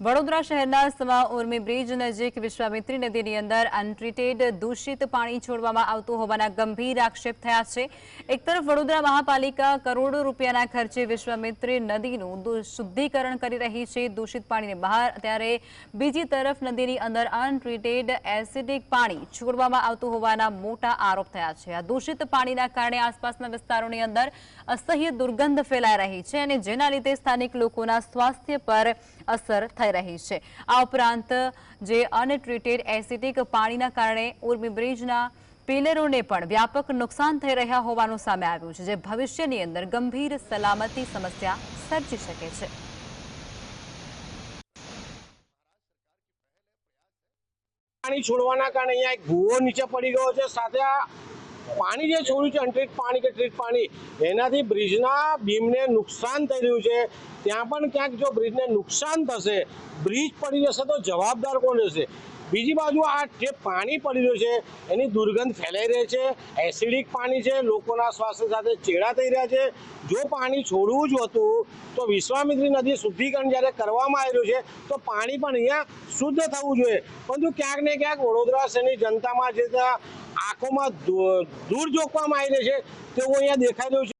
વડોદરા શહેરના સમા ઉર્મી બ્રિજ નજીક વિશ્વામિત્રી નદીની અંદર અનટ્રીટેડ દૂષિત પાણી છોડવામાં આવતું હોવાના ગંભીર આક્ષેપ થયા છે. એક તરફ વડોદરા મહાપાલિકા કરોડો રૂપિયાના ખર્ચે વિશ્વામિત્રી નદીનું શુદ્ધિકરણ કરી રહી છે. દૂષિત પાણીને બહાર, ત્યારે બીજી તરફ નદીની અંદર અનટ્રીટેડ એસિડિક પાણી છોડવામાં આવતું હોવાના મોટા આરોપ થયા છે. આ દૂષિત પાણીના કારણે આસપાસના વિસ્તારોની અંદર અસહ્ય દુર્ગંધ ફેલાઈ રહી છે અને જેના લીધે સ્થાનિક લોકોના સ્વાસ્થ્ય પર અસર થઈ રહી છે. આ ઉપરાંત જે અનટ્રીટેડ એસિટિક પાણીના કારણે ઉર્મી બ્રિજના પિલરોને પણ વ્યાપક નુકસાન થઈ રહ્યા હોવાનું સામે આવ્યું છે, જે ભવિષ્યની અંદર ગંભીર સલામતી સમસ્યા સર્જી શકે છે. પાણી છોડવાના કારણે અહીંયા એક ભૂવો નીચે પડી ગયો છે, સાથે પાણી જે છોડ્યું છે અનટ્રીટ પાણી કે ટ્રીટ પાણી, એનાથી બ્રિજના બીમને નુકસાન થઈ રહ્યું છે. ત્યાં પણ ક્યાંક જો બ્રિજને નુકસાન થશે, બ્રિજ પડી જશે તો જવાબદાર કોણ રહેશે? બીજી બાજુ આ જે પાણી પડી રહ્યું છે, એની દુર્ગંધ ફેલાઈ રહી છે, એસિડિક પાણી છે, લોકોના સ્વાસ્થ્ય સાથે ચેડા થઈ રહ્યા છે. જો પાણી છોડવું જ હતું, તો વિશ્વામિત્રી નદી શુદ્ધિકરણ જ્યારે કરવામાં આવી રહ્યું છે, તો પાણી પણ અહીંયા શુદ્ધ થવું જોઈએ. પરંતુ ક્યાંક ને ક્યાંક વડોદરા શહેરની જનતામાં જે આંખોમાં દૂર જોખવામાં આવી રહી છે તેવું અહીંયા દેખાઈ રહ્યું છે.